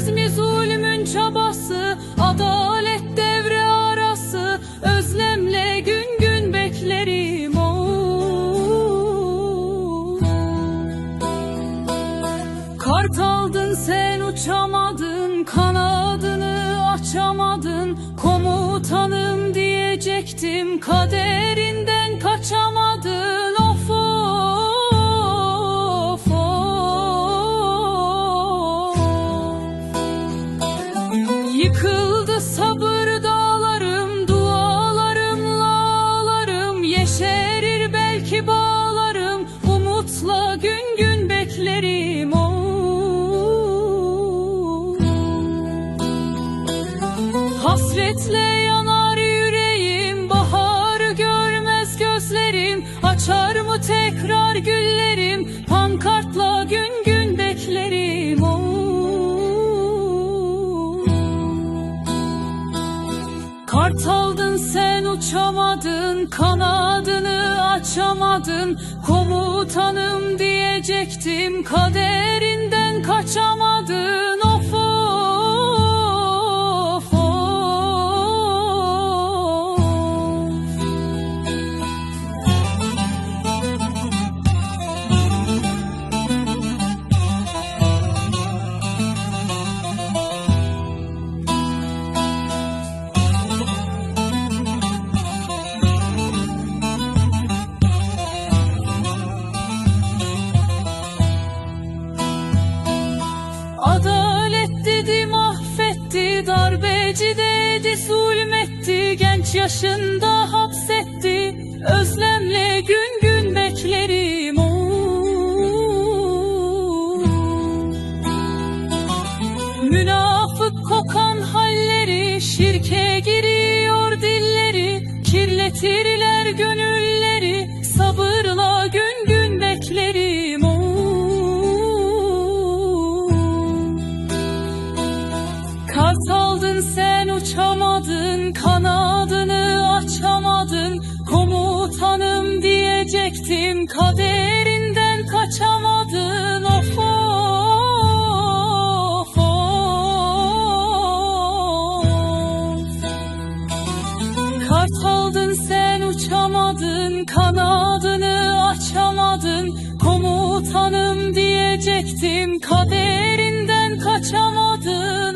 Bitmez mi zulmün çabası Adalet devre arası. Özlemle gün gün beklerim o. Kartaldın sen uçamadın Kanadını açamadın. Komutanım diyecektim kaderin sabır dağlarım, dualarım, lağlarım Yeşerir belki bağlarım, umutla gün gün beklerim oh. Hasretle yanar yüreğim, baharı görmez gözlerim Açar mı tekrar güllerim, pankartla gün sen uçamadın, kanadını açamadın. Komutanım diyecektim, kaderinden kaçamadın Darbeci dedi zulmetti Genç yaşında hapsetti Özlemle gün gün beklerim oh. Münafık kokan halleri Şirke giriyor Kaderinden kaçamadın of of, of. Kartaldın sen uçamadın kanadını açamadın Komutanım diyecektim kaderinden kaçamadın